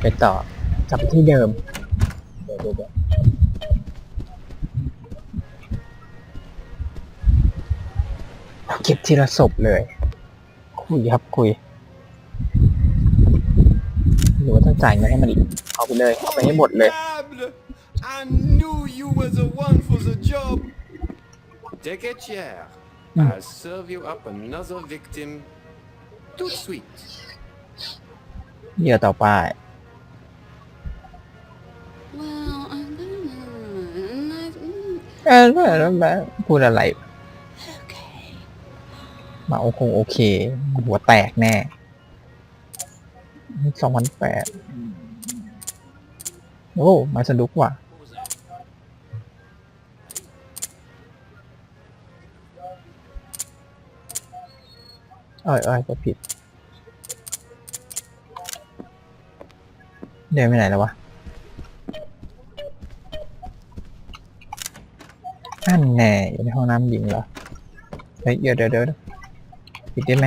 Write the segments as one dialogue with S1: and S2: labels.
S1: ไปต่อกลับที่เดิมเดี๋ยวเดี๋ยวเก็บทีละศพเลย คุยครับคุยหรือว่าต้องจ่ายเงินให้มันอีกเอาไปเลยเอาไปให้หมดเลย
S2: I knew you were the one for the job. Take a chair.
S1: Hmm.
S2: I'll serve you up another victim. Tout de suite.
S1: เหยื่อต่อไป
S3: Well, I don't know. I- mm,
S1: เออแล้วแล้วพูดอะไร
S3: Okay.
S1: มาโอคงโอเค หัวแตกแน่สองพันแปดโอ้ มาสนุกว่ะ เอ้ยเอ้ยก็ผิด เดินไปไหนแล้ววะนั่น แน่อยู่ในห้องน้ำหญิงเหรอเฮ้ยเดี๋ยวเดี๋ยวเดี๋ยวปิดได้ไหม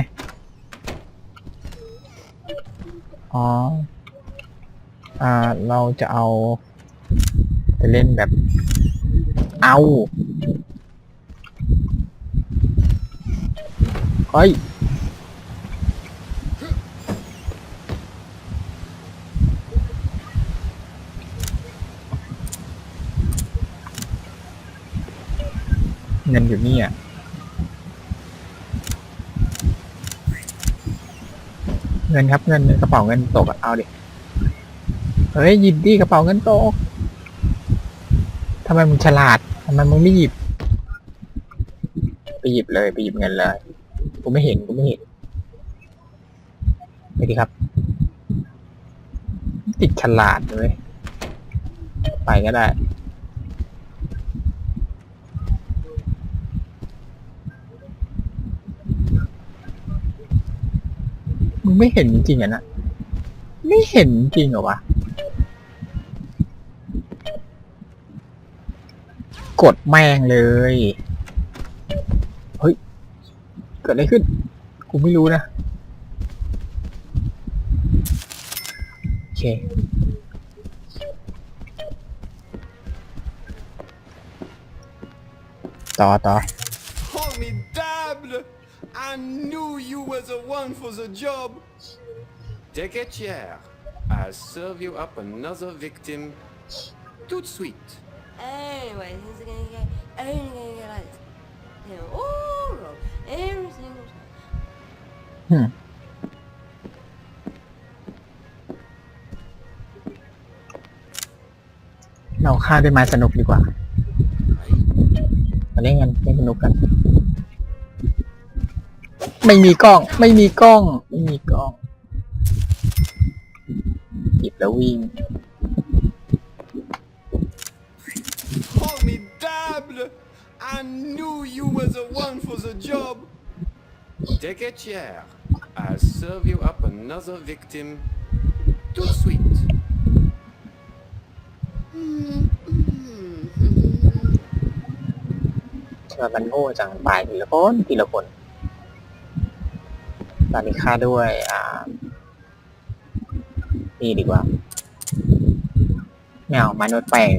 S1: อ๋อ อ่า เราจะเอาไปเล่นแบบ เอาเฮ้ย เงินอยู่นี่อะเงินครับเงินกระเป๋าเงินตกเอาดิเฮ้ยหยิบดิกระเป๋าเงินตกทำไมมึงฉลาดทำไมมึงไม่หยิบไปหยิบเลยไปหยิบเงินเลยกูไม่เห็นกูไม่เห็นไปดิครับ ติดฉลาดเลยไปก็ได้ มึ งไม่เห็นจริงๆอะนะไม่เห็นจริงเหรอวะ กดแม่งเลย เฮ้ย เกิดอะไรขึ้น กูไม่รู้นะ โอเคต่อต่อ
S2: Formidable! I knew you were the one for the job. Take a chair. I'll serve you up another victim. Tout de suite.
S3: Anyway, he's gonna get only gonna get like you know, all wrong every single time.
S1: อืมเราฆ่าด้วยไม้สนุกดีกว่ามาเล่นกันเล่นสนุกกัน ไม่มีกล้อง ไม่มีกล้อง ไม่มีกล้อง หยิบแล้ววิ่ง
S2: Formidable! I knew you were the one for the job. Take a chair. I'll serve you up another victim. Tout de suite.
S3: Mm, mm,
S1: ทำไมมันโง่จังตายทีละคนทีละคนตอนนี้ฆ่าด้วย อ่าี่ดีกว่าไม่เอาไม้นวดแป้ง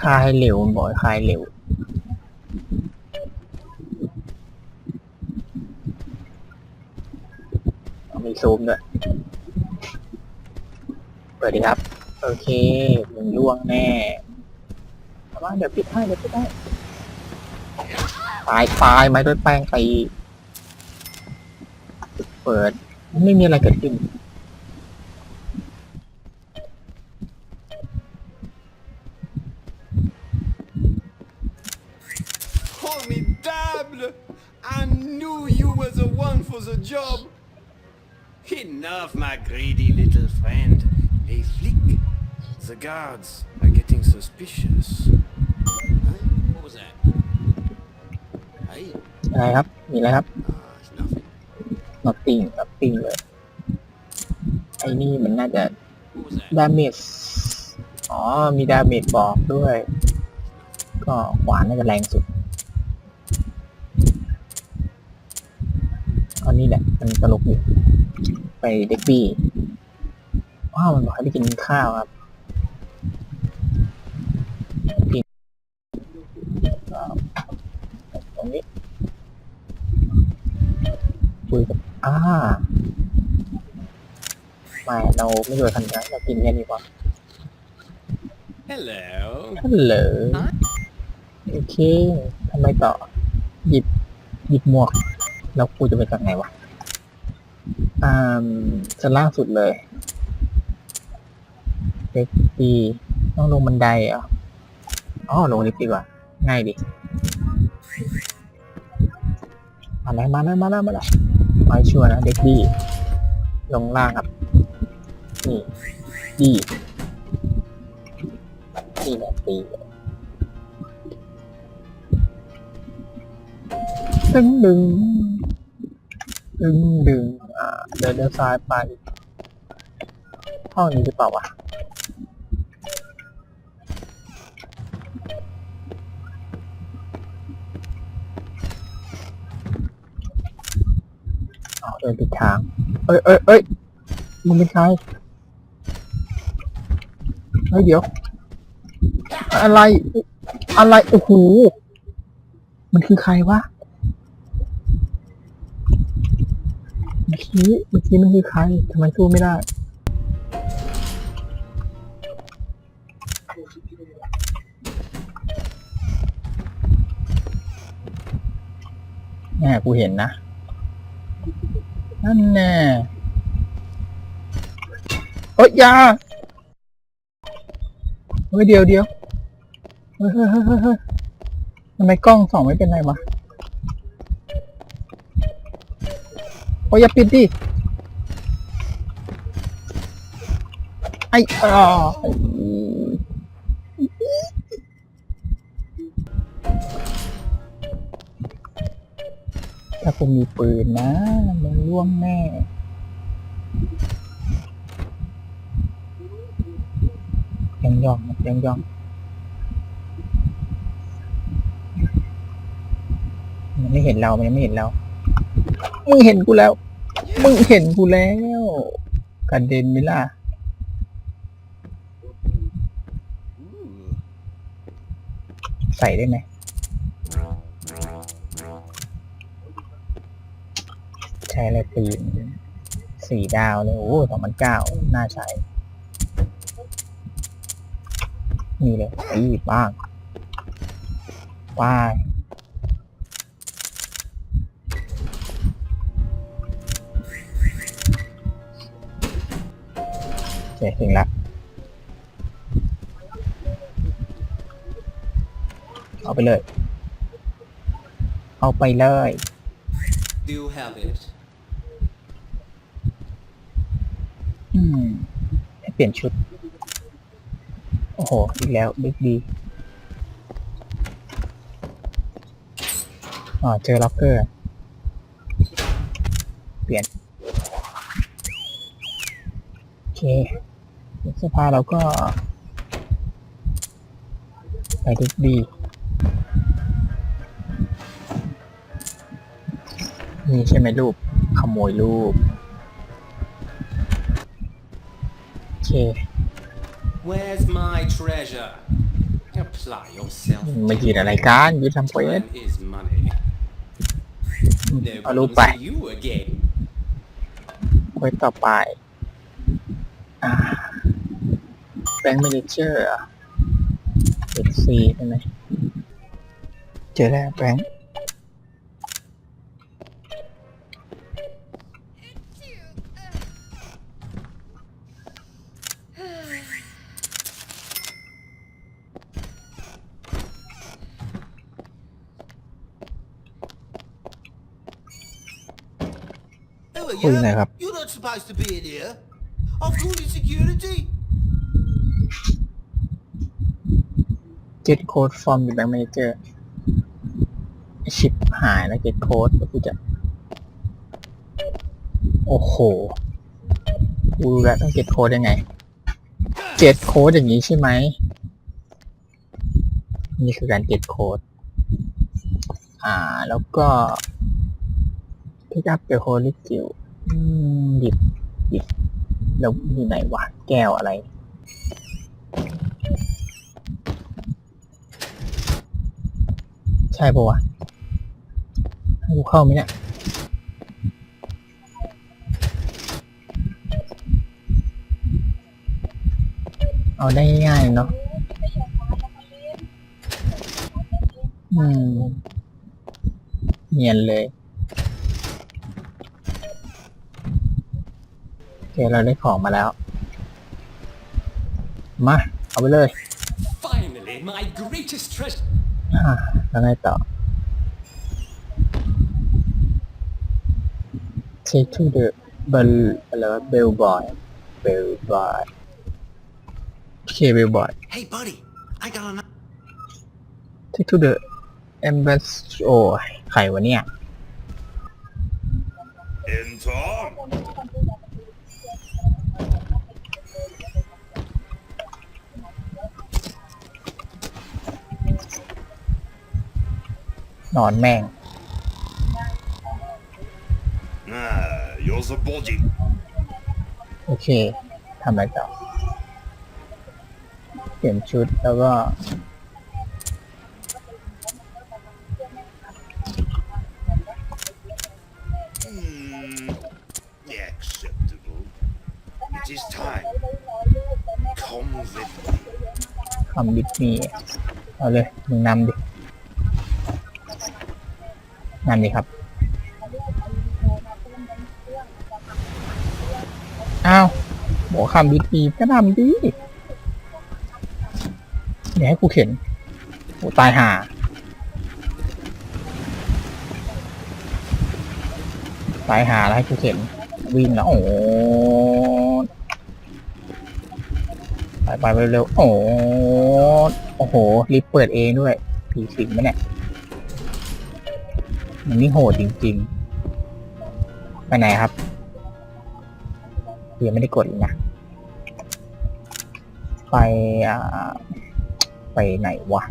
S1: ฆ่าให้เร็วมันบอกให้ฆ่าให้เร็วมีซูมด้วย เปิดดีครับ โอเคมึงล่วงแน่เอามาเดี๋ยวปิดให้เดี๋ยวปิดให้ ตายตายไม้ด้วยแป้งไป เปิด ไม่มีอะไรเกิดขึ้น
S2: Formidable! I knew you were the one for the job. Enough, my greedy little friend. Hey, Flick. The guards are getting suspicious.
S1: อะไรครับ มีอะไรครับ
S2: uh, it's nothing.
S1: nothing nothing เลย ไอ้นี่มันน่าจะ
S2: What was that?
S1: ดาเมจอ๋อ มีดาเมจบอกด้วย ก็ขวานน่าจะแรงสุดอนนี้แหละ มันตลกอยู่ไปเด็กบี้ว้าวมันบอกให้ไปกินข้าวครับกินข้าวตรงนี้ คุยกับอ่าไม่เราไม่อยู่ทันนะเรากินแค่นี้ก่อน
S2: Hello.
S1: ฮัลโหลโอเคทำไมต่อ หยิบ หยิบหมวก แล้วกูจะไปจากไหนวะอ่าจะล่างสุดเลยเด็กดีต้องลงบันไดเหรออ๋อลงลิฟต์ดีกว่า ง่ายดี มาแล้วมาแล้วมาแล้วมาแล้ว มาให้ชัวร์นะเด็กดีลงล่างครับ นี่ดีนี่แหละตีดึงดึงดึงดึงอ่าเดินเดินซ้ายไปห้องนี้หรือเปล่าวะ อ๋อ เดินผิดทาง เอ้ยเอ้ยเอ้ยมึงเป็นใครเฮ้ยเดี๋ยว อะไร อะไร โอ้โห มันคือใครวะเมื่อกี้เมื่อกี้มันคือใครทำไมสู้ไม่ได้แน่กูเห็นนะ นั่นแน่โอ๊ยยาเฮ้ยเดียวเดียวเฮ้ยเฮ้ยเฮ้ยเฮ้ยทำไมกล้องส่องไม่เป็นไรวะโอ้ยอย่าปิดดิไอ้อ่าไอ้ ถ้าผมมีปืนนะมันล่วงแน่ยังย่องยังย่องมันไม่เห็นเรา มันไม่เห็นเรา มึงเห็นกูแล้ว มึงเห็นกูแล้วกระเด็นไหมล่ะใส่ได้ไหม ช้อะไรปืนสี่ดาวเลยโอ้สองพันเก้าน่าใช้นี่เลยไอ้บ้างป้ายโอเคถึงละเอาไปเลย เอาไปเลย
S2: Do you have it?
S1: อืมให้เป ลี่ยนชุด โอ้โห อีกแล้วดึกดีอ๋อเจอล็อกเกอร์ เปลี่ยน โอเคเสื้อผ้าเราก็ ไปดึกดีนี่ใช่ไหมรูป ขโมยรูป
S2: Where's my treasure? Apply yourself.
S1: มายืนอะไรกันยืนทำเควส
S2: Time is money.
S1: เอา
S2: No
S1: รูป
S2: problem
S1: ไป
S2: see you again.
S1: เควสต่อไปอ่าแบงค์ a ม a เจอร์เอ็กซีใช่ไหมเจอแล้วแบงค์ คุยหน่อย
S4: you?
S1: ครับ
S4: You're not supposed to be in here. I've called in security.
S1: เจ็ดโค้ดฟอร์มอยู่แบงค์ a ม a เจอร์ชิปหายแล้วเจ็ดโค้ดก็กูจะโอ้โหกูรู้แล้วต้องเจ็ดโค้ดยังไงเจ็ดโค้ดอย่างนี้ใช่ไหมนี่คือการเจ็ดโค้ดอ่า แล้วก็ pick up the holy skill อืม หยิบหยิบแล้วอยู่ไหนวะแก้วอะไร ใช่ปะวะให้กูเข้าไหมเนี่ยเอาได้ง่ายเนาะอืมเนียนเลย โอ เคเราได้ของมาแล้ว มา เอาไปเลย
S5: Finally, my greatest treasure.
S1: อ่าแล้วไงต่อ Take to the bell อะไรวะ bell boy bell boy โอเค bell boy
S4: Hey, buddy, I got an.
S1: Take to the embassy โอ้ยใครวะเนี่ย
S2: Enter.
S1: นอนแม่ง
S2: Ah, you're the body.
S1: โอเคทำอะไรต่อเปลี่ยนชุดแล้วก็
S2: Hmm, acceptable. It is time. Come with me.
S1: คำดิสนีย์เอาเลยมึงนำดิ นำดิครับ อ้าวบอกคำดิสนีย์ก็นำดิเดี๋ยวให้กูเข็นโอ้ตายห่าตายหาแล้วให้กูเข็นวิ่งแล้ว โอ้ไปไปไปเร็วๆโอ้โอ้โหลิฟเปิดเองด้วยผีสิงไหมเนี่ย มันนี่โหดจริงๆ ไปไหนครับยังไม่ได้กดเลยนะ ไปอ่าไปไหนวะ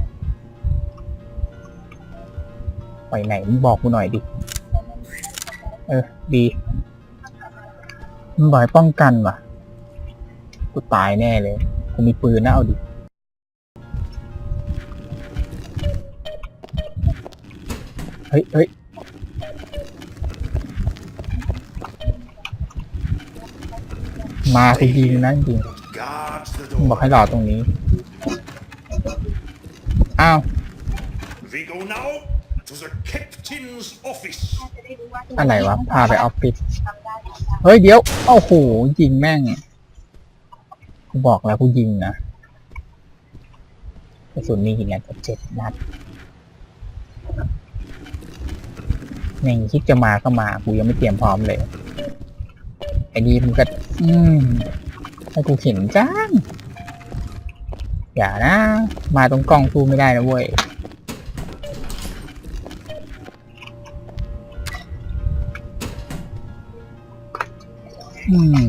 S1: ไปไหนมึงบอกกูหน่อยดิ เออ ดีมึงบอกให้ป้องกันว่ะ กูตายแน่เลย กูมีปืนนะเอาดิเฮ้ยเฮ้ย มาคือยิงนะจริง
S2: Guard the
S1: มึงบอก
S2: door.
S1: ให้รอตรงนี้ อ้าว
S2: We go now to the captain's office.
S1: อะไรวะ พาไปออฟฟิศ เฮ้ยเดี๋ยว โอ้โห ยิงแม่ง กูบอกแล้วกูยิงนะกระสุนมีกี่นัดเจ็ดนัดแม่งคิดจะมาก็มา กูยังไม่เตรียมพร้อมเลย ไอ้ดีมันก็ อืมให้กูเข็นจ้างอย่านะ มาตรงกล้องสู้ไม่ได้นะเว้ยอืม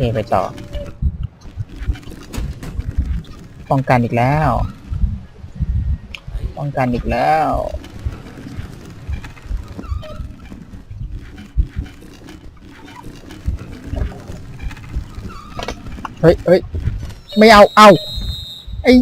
S1: เคไปต่อ ป้องกันอีกแล้ว ป้องกันอีกแล้ว เฮ้ยเฮ้ยไม่เอา เอา ไอ้